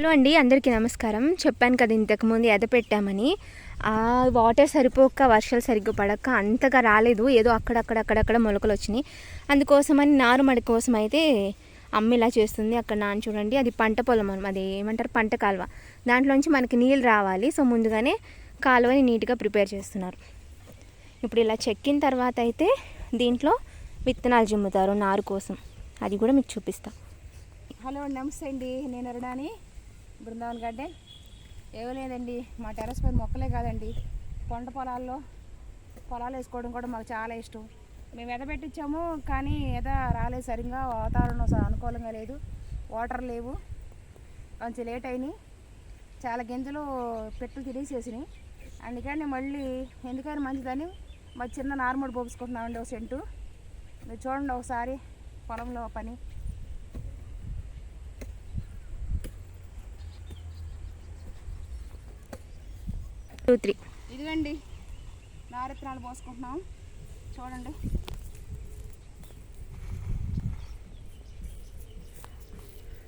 Hello అండి అందరికీ నమస్కారం. చెప్పాను కదా ఇంతకుముందు ఎద పెట్టామని. ఆ వాటర్ సరిపోక వర్షాలు సరిగ్గా పడక అంతగా రాలేదు. ఏదో అక్కడక్కడ అక్కడక్కడ మొలకలు వచ్చినాయి. అందుకోసమని నారుమడి కోసం అయితే అమ్మ ఇలా చేస్తుంది. అక్కడ నాన్న చూడండి అది పంట పొలం అన్నమాట. అది ఏమంటారు? పంట కాలువ. దాంట్లోంచి మనకి నీళ్ళు రావాలి. సో ముందుగానే కాలువని నీట్గా ప్రిపేర్ చేస్తున్నారు. ఇప్పుడు ఇలా చెక్కిన తర్వాత అయితే దీంట్లో విత్తనాలు జిమ్ముతారు నారు కోసం. అది కూడా మీకు చూపిస్తాను హలో నమస్తే అండి. నేను అరుణాని. బృందావన్ గార్డెన్. ఏమీ లేదండి మా టెర్రస్ పైన మొక్కలే కాదండి. కొండ పొలాల్లో పొలాలు వేసుకోవడం కూడా మాకు చాలా ఇష్టం. మేము ఎద పెట్టించాము కానీ ఎద రాలేదు సరిగ్గా వాతావరణం అనుకూలంగా లేదు. వాటర్ లేవు. కొంచెం లేట్ అయినాయి. చాలా గింజలు పెట్టులు తినేసేసినాయి. అందుకని మళ్ళీ ఎందుకని మంచిదని మా చిన్న నార్మల్ పోపుసుకుంటున్నామండి ఒక సెంటు. మీరు చూడండి ఒకసారి పొలంలో పని. Two three. ఇదిగండి నారత్నాలు పోసుకుంటున్నాం. చూడండి.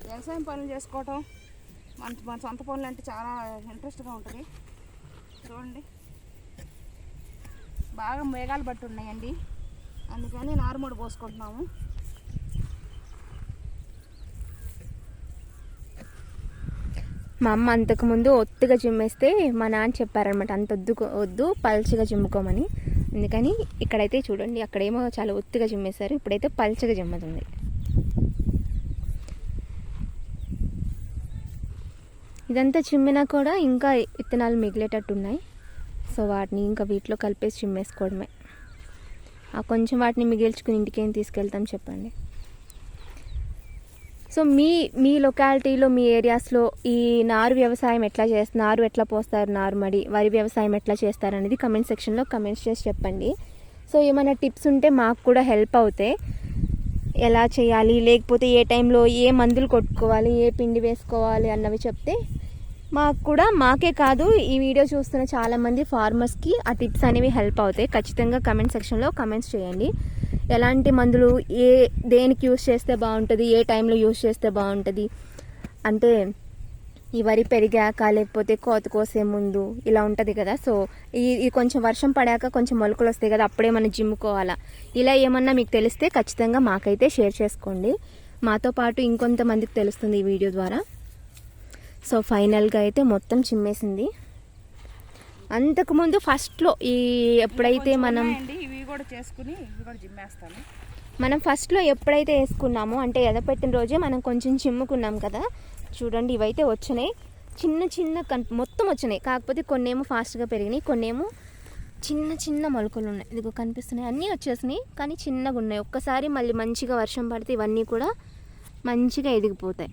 వ్యవసాయం పనులు చేసుకోవటం మన మన సొంత పనులు అంటే చాలా ఇంట్రెస్ట్గా ఉంటుంది. చూడండి. బాగా మేఘాలు బట్టి ఉన్నాయండి. అందుకని నారుమూడు పోసుకుంటున్నాము. మా అమ్మ అంతకుముందు ఒత్తుగా చిమ్మేస్తే మా నాన్న చెప్పారనమాట అంత వద్దు వద్దు పల్చగా చిమ్ముకోమని. అందుకని ఇక్కడైతే చూడండి అక్కడేమో చాలా ఒత్తుగా చిమ్మేశారు ఇప్పుడైతే పల్చగా చిమ్ముతుంది. ఇదంతా చిమ్మినా కూడా ఇంకా విత్తనాలు మిగిలేటట్టు ఉన్నాయి. సో వాటిని ఇంకా వీటిలో కలిపేసి చిమ్మేసుకోవడమే. ఆ కొంచెం వాటిని మిగిల్చుకుని ఇంటికి తీసుకెళ్తాం చెప్పండి. సో మీ మీ లొకాలిటీలో మీ ఏరియాస్లో ఈ నారు వ్యవసాయం ఎట్లా చేస్తారు నారు ఎట్లా పోస్తారు నారుమడి వరి వ్యవసాయం ఎట్లా చేస్తారు అనేది కమెంట్ సెక్షన్లో కమెంట్స్ చేసి చెప్పండి. సో ఏమైనా టిప్స్ ఉంటే మాకు కూడా హెల్ప్ అవుతాయి ఎలా చేయాలి లేకపోతే ఏ టైంలో ఏ మందులు కొట్టుకోవాలి ఏ పిండి వేసుకోవాలి అన్నవి చెప్తే మాకు కూడా మాకే కాదు ఈ వీడియో చూస్తున్న చాలామంది ఫార్మర్స్కి ఆ టిప్స్ అనేవి హెల్ప్ అవుతాయి. ఖచ్చితంగా కమెంట్ సెక్షన్లో కమెంట్స్ చేయండి. ఎలాంటి మందులు ఏ దేనికి యూస్ చేస్తే బాగుంటుంది ఏ టైంలో యూస్ చేస్తే బాగుంటుంది. అంటే ఈ వరి పెరిగాక లేకపోతే కోత కోసే ముందు ఇలా ఉంటుంది కదా. సో ఈ కొంచెం వర్షం పడాక కొంచెం మొలకలు వస్తాయి కదా అప్పుడే మనం జిమ్ముకోవాలా. ఇలా ఏమన్నా మీకు తెలిస్తే ఖచ్చితంగా మాకైతే షేర్ చేసుకోండి. మాతో పాటు ఇంకొంతమందికి తెలుస్తుంది ఈ వీడియో ద్వారా. సో ఫైనల్గా అయితే మొత్తం చిమ్మేసింది. అంతకుముందు ఫస్ట్లో ఈ ఎప్పుడైతే మనం చేసుకుని ఇవి కూడా జిమ్మేస్తాను. మనం ఫస్ట్లో ఎప్పుడైతే వేసుకున్నామో అంటే ఎదపెట్టిన రోజే మనం కొంచెం చిమ్ముకున్నాం కదా. చూడండి ఇవైతే వచ్చినాయి చిన్న చిన్న కన్ మొత్తం వచ్చినాయి కాకపోతే కొన్నేమో ఫాస్ట్గా పెరిగినాయి కొన్నేమో చిన్న చిన్న మొలకలు ఉన్నాయి. ఇదిగో కనిపిస్తున్నాయి. అన్నీ వచ్చేసినాయి కానీ చిన్నగా ఉన్నాయి. ఒక్కసారి మళ్ళీ మంచిగా వర్షం పడితే ఇవన్నీ కూడా మంచిగా ఎదిగిపోతాయి.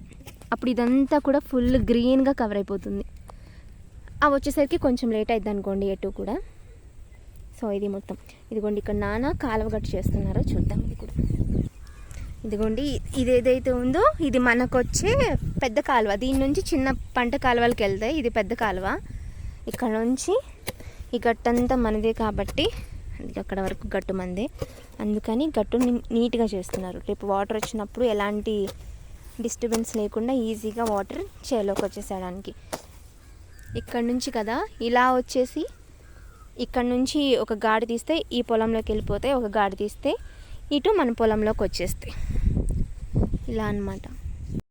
అప్పుడు ఇదంతా కూడా ఫుల్ గ్రీన్గా కవర్ అయిపోతుంది. అవి వచ్చేసరికి కొంచెం లేట్ అవుతుంది అనుకోండి ఎటు కూడా. సో ఇది మొత్తం. ఇదిగోండి ఇక్కడ నాన్న కాలువ గట్టు చేస్తున్నారో చూద్దాం ఇది కూడా. ఇదిగోండి ఇది ఏదైతే ఉందో ఇది మనకొచ్చే పెద్ద కాలువ. దీని నుంచి చిన్న పంట కాలువలకి వెళ్తాయి. ఇది పెద్ద కాలువ. ఇక్కడ నుంచి ఈ గట్టంతా మనదే కాబట్టి అక్కడ వరకు గట్టు మందే. అందుకని గట్టు నీట్గా చేస్తున్నారు. రేపు వాటర్ వచ్చినప్పుడు ఎలాంటి డిస్టర్బెన్స్ లేకుండా ఈజీగా వాటర్ చేలోకి వచ్చేసేయడానికి. ఇక్కడ నుంచి కదా ఇలా వచ్చేసి ఇక్కడ నుంచి ఒక గాడి తీస్తే ఈ పొలంలోకి వెళ్ళిపోతాయి ఒక గాడి తీస్తే ఇటు మన పొలంలోకి వచ్చేస్తాయి. ఇలా అన్నమాట.